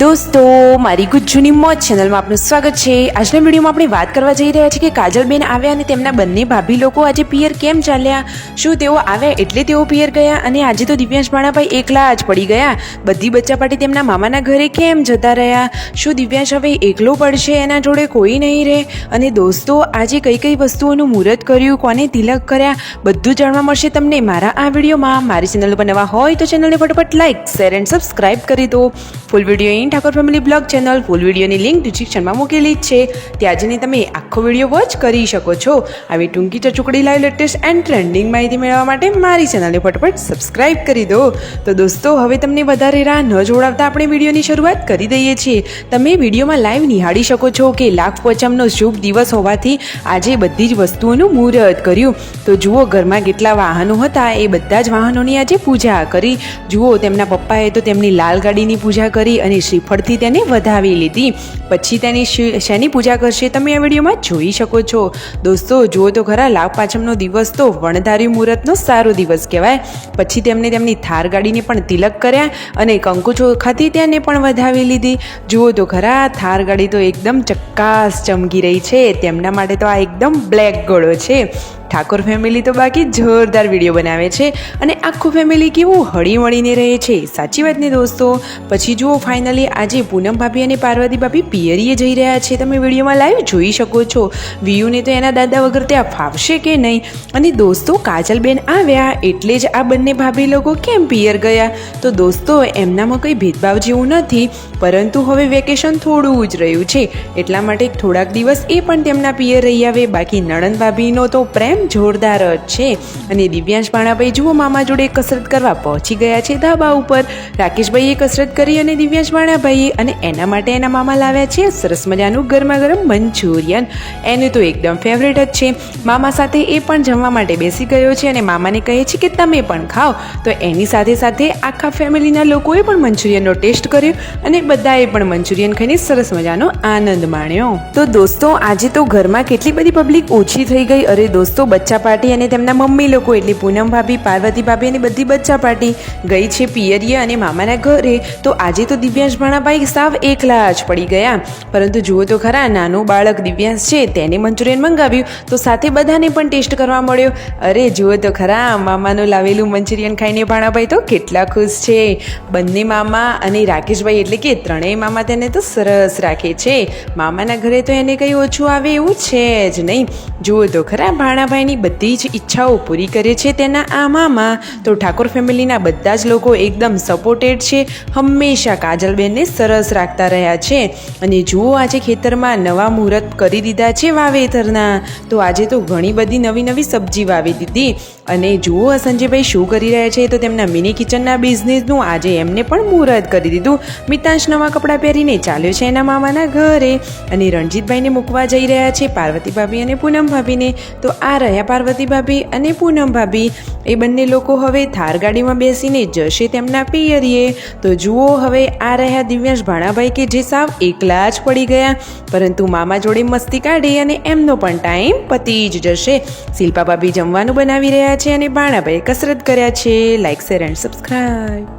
દોસ્તો, મારી ગુજ્જુની મોજ ચેનલમાં આપનું સ્વાગત છે. આજના વિડીયોમાં આપણે વાત કરવા જઈ રહ્યા છીએ કે કાજલબેન આવ્યા અને તેમના બંને ભાભી લોકો આજે પિયર કેમ ચાલ્યા? શું તેઓ આવ્યા એટલે તેઓ પિયર ગયા? અને આજે તો દિવ્યાંશ માણાભાઈ એકલા જ પડી ગયા. બધી બચ્ચા પાટી તેમના મામાના ઘરે કેમ જતા રહ્યા? શું દિવ્યાંશ હવે એકલો પડશે? એના જોડે કોઈ નહીં રહે? અને દોસ્તો, આજે કઈ કઈ વસ્તુઓનું મુહૂર્ત કર્યું? કોને તિલક કર્યા? બધું જાણવા મળશે તમને મારા આ વિડીયોમાં. મારી ચેનલ પર નવા હોય તો ચેનલને ફટાફટ લાઇક શેર એન્ડ સબસ્ક્રાઇબ કરી દો. Full video in Thakor family blog channel full વિડીયોની લિંક ડિસ્ક્રિપ્શનમાં મૂકેલી જ છે. ત્યાં જઈને તમે આખો વીડિયો વોચ કરી શકો છો. આવી ટૂંકી ચચુકડી લાઈવ લેટેસ્ટ એન્ડ ટ્રેન્ડિંગ માહિતી મેળવવા માટે મારી ચેનલને ફટાફટ સબસ્ક્રાઇબ કરી દો. તો દોસ્તો, હવે તમને વધારે રાહ ન જોડાવતા આપણે વિડીયોની શરૂઆત કરી દઈએ છીએ. તમે વિડીયોમાં લાઈવ નિહાળી શકો છો કે લાખ પચમનો શુભ દિવસ હોવાથી આજે બધી જ વસ્તુઓનું મુહૂર્ત કર્યું. તો જુઓ, ઘરમાં કેટલા વાહનો હતા. એ બધા જ વાહનોની આજે પૂજા કરી. જુઓ, તેમના પપ્પાએ તો તેમની લાલ ગાડીની પૂજા કરી અને શ્રીફળથી તેને વધાવી લીધી. પછી તેની શેની પૂજા કરશે તમે આ વિડીયોમાં જોઈ શકો છો. દોસ્તો, જુઓ તો ખરા, લાભ પાછમનો દિવસ તો વણધારી મુહૂર્તનો સારો દિવસ કહેવાય. પછી તેમને તેમની થાર ગાડીને પણ તિલક કર્યા અને કંકુ ચોખાથી તેને પણ વધાવી લીધી. જુઓ તો ખરા, થાર ગાડી તો એકદમ ચક્કાસ ચમકી રહી છે. તેમના માટે તો આ એકદમ બ્લેક ઘોડો છે. ઠાકોર ફેમિલી તો બાકી જોરદાર વીડિયો બનાવે છે અને આખું ફેમિલી કેવું હળી મળીને રહે છે. સાચી વાત ને દોસ્તો, પછી જુઓ ફાઇનલી આજે પૂનમ ભાભી અને પાર્વતી ભાભી પિયરીએ જઈ રહ્યા છે. તમે વિડીયોમાં લાઈવ જોઈ શકો છો. વિયુને તો એના દાદા વગર ત્યાં ફાવશે કે નહીં? અને દોસ્તો, કાજલબેન આવ્યા એટલે જ આ બંને ભાભી લોકો કેમ પિયર ગયા? તો દોસ્તો, એમનામાં કંઈ ભેદભાવ જેવું નથી, પરંતુ હવે વેકેશન થોડું જ રહ્યું છે. એટલા માટે થોડાક દિવસ એ પણ તેમના પિયર રહી આવે. બાકી નણંદ ભાભીનો તો પ્રેમ જોરદાર જ છે. અને દિવ્યાંશ પાણાભાઈ જુઓ મામા જોડે કસરત કરવા પહોંચી ગયા છે ધાબા ઉપર. રાકેશભાઈએ કસરત કરી અને દિવ્યાંશ પાણાભાઈએ અને એના માટે એના મામા લાવ્યા છે. સરસ મજાનું ગરમા ગરમ મંચુરિયન. એનું તો એકદમ ફેવરેટ જ છે. મામા સાથે એ પણ જમવા માટે બેસી ગયો છે અને મામાને કહે છે કે તમે પણ ખાઓ. તો એની સાથે સાથે આખા ફેમિલીના લોકોએ પણ મંચુરિયનનો ટેસ્ટ કર્યો અને બધાએ પણ મંચુરિયન ખાઈને સરસ મજાનો આનંદ માણ્યો. તો દોસ્તો, આજે તો ઘરમાં કેટલી બધી પબ્લિક ઓછી થઈ ગઈ. અરે દોસ્તો બચ્ચા પાર્ટી અને તેમના મમ્મી લોકો એટલે પૂનમ ભાભી, પાર્વતી ભાભી અને બધી બચ્ચા પાર્ટી ગઈ છે પિયરીએ અને મામાના ઘરે. તો આજે તો દિવ્યાંશ ભાણાભાઈ સાવ એકલા જ પડી ગયા. પરંતુ જુઓ તો ખરા, નાનું બાળક દિવ્યાંશ છે, તેને મંચુરિયન મંગાવ્યું, તો સાથે બધાને પણ ટેસ્ટ કરવા મળ્યો. અરે, જુઓ તો ખરા, મામાનું લાવેલું મંચુરિયન ખાઈને ભાણાભાઈ તો કેટલા ખુશ છે. બંને મામા અને રાકેશભાઈ એટલે કે ત્રણેય મામા તેને તો સરસ રાખે છે. મામાના ઘરે તો એને કંઈ ઓછું આવે એવું છે જ નહીં. જુઓ તો ખરા ભાણાભાઈની બધી જ ઈચ્છાઓ પૂરી કરે છે તેના આ મામા તો ઠાકોર ફેમિલીના બધા જ લોકો એકદમ સપોર્ટેડ છે, હંમેશા કાજલબેનને સરસ રાખતા રહ્યા છે. અને જુઓ આજે ખેતરમાં નવા મુહૂર્ત કરી દીધા છે વાવેતરના. તો આજે તો ઘણી બધી નવી નવી સબ્જી વાવી દીધી. અને જુઓ સંજયભાઈ શું કરી રહ્યા છે, તો તેમના મિની કિચનના બિઝનેસનું આજે એમને પણ મુહૂર્ત કરી દીધું. મિતાંશ નવા કપડાં પહેરીને ચાલ્યો છે એના મામાના ઘરે. અને રણજીતભાઈને મૂકવા જઈ રહ્યા છે પાર્વતી ભાભી અને પૂનમ ભાભીને તો આ રહ્યા પાર્વતી ભાભી અને પૂનમ ભાભી. એ બંને લોકો હવે થાર ગાડીમાં બેસીને જશે તેમના પિયરીએ. તો જુઓ હવે આ રહ્યા દિવ્યાંશ ભાણાભાઈ કે જે સાવ એકલા જ પડી ગયા. પરંતુ મામા જોડે મસ્તી કાઢી અને એમનો પણ ટાઈમ પતી જ જશે. શિલ્પા ભાભી જમવાનું બનાવી રહ્યા છે અને ભાણાભાઈ કસરત કર્યા છે. Like share, and subscribe.